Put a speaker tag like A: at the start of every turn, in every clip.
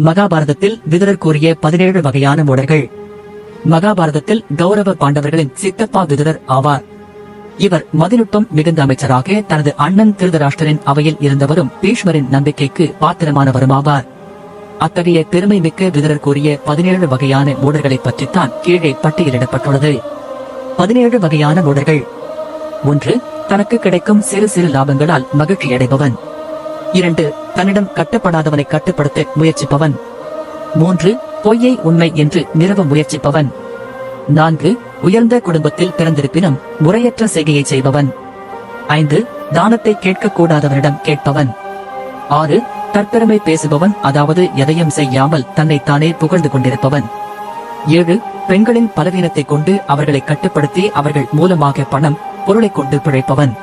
A: மகாபாரதத்தில் விதுரர் கூறிய பதினேழு வகையான மூடர்கள். மகாபாரதத்தில் கௌரவ பாண்டவர்களின் சித்தப்பா விதுரர் ஆவார். இவர் மதிநுட்பம் மிகுந்த அமைச்சராக தனது அண்ணன் திருதராஷ்டரின் அவையில் இருந்தவரும் பீஷ்மரின் நம்பிக்கைக்கு பாத்திரமானவருமாவார். அத்தகைய பெருமை மிக்க விதுரர் கூறிய பதினேழு வகையான மூடர்களைப் பற்றித்தான் கீழே பட்டியலிடப்பட்டுள்ளது. பதினேழு வகையான மூடர்கள். ஒன்று தனக்கு கிடைக்கும் சிறு சிறு லாபங்களால் மகிழ்ச்சி அடைபவன் இரண்டு தன்னிடம் கட்டப்படாதவனை கட்டுப்படுத்த முயற்சிப்பவன். மூன்று பொய்யை உண்மை என்று நிறுவ முயற்சிப்பவன். நான்கு உயர்ந்த குடும்பத்தில் பிறந்திருப்பினும் முறையற்ற செய்கையை செய்பவன். ஐந்து தானத்தை கேட்கக்கூடாதவனிடம் கேட்பவன். ஆறு தற்பெருமை பேசுபவன் அதாவது எதையும் செய்யாமல் தன்னைத்தானே புகழ்ந்து கொண்டிருப்பவன். ஏழு பெண்களின் பலவீனத்தை கொண்டு அவர்களை கட்டுப்படுத்தி அவர்கள் மூலமாக பணம் பொருளை கொண்டு பிழைப்பவன்.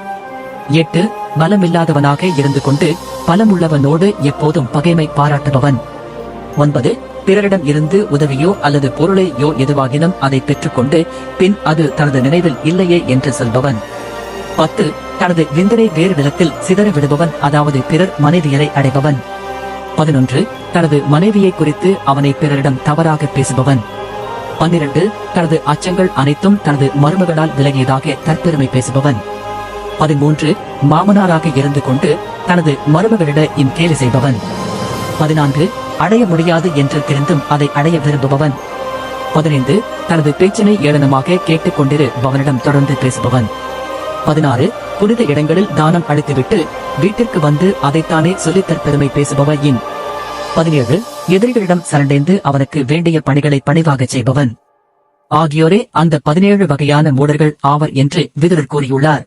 A: எட்டு பலமில்லாதவனாக இருந்து கொண்டு பலமுள்ளவனோடு எப்போதும் பகைமை பாராட்டுபவன். ஒன்பது பிறரிடம் இருந்து உதவியோ அல்லது பொருளையோ எதுவாகினும் அதை பெற்றுக்கொண்டு பின் அது தனது நினைவில் இல்லையே என்று சொல்பவன். பத்து தனது விந்தனை வேறு விதத்தில் சிதற விடுபவன் அதாவது பிறர் மனைவியரை அடைபவன். பதினொன்று தனது மனைவியை குறித்து அவனை பிறரிடம் தவறாக பேசுபவன். பன்னிரண்டு தனது அச்சங்கள் அனைத்தும் தனது மருமகளால் விலகியதாக தற்பெருமை பேசுபவன். பதிமூன்று மாமனாராக இருந்து கொண்டு தனது மருமகளிட இன்கேலி செய்பவன். பதினான்கு அடைய முடியாது என்று தெரிந்தும் அதை அடைய விரும்புபவன். பதினைந்து தனது பேச்சினை ஏளனமாக கேட்டுக் கொண்டிருப்பவனிடம் தொடர்ந்து பேசுபவன். பதினாறு புனித இடங்களில் தானம் அளித்துவிட்டு வீட்டிற்கு வந்து அதைத்தானே சொல்லித்தற் பெருமை பேசுபவன் என் பதினேழு எதிரிகளிடம் சரண்டைந்து அவனுக்கு வேண்டிய பணிகளை பணிவாகச் செய்பவன். ஆகியோரே அந்த பதினேழு வகையான மூடர்கள் ஆவர் என்று விதுரர் கூறியுள்ளார்.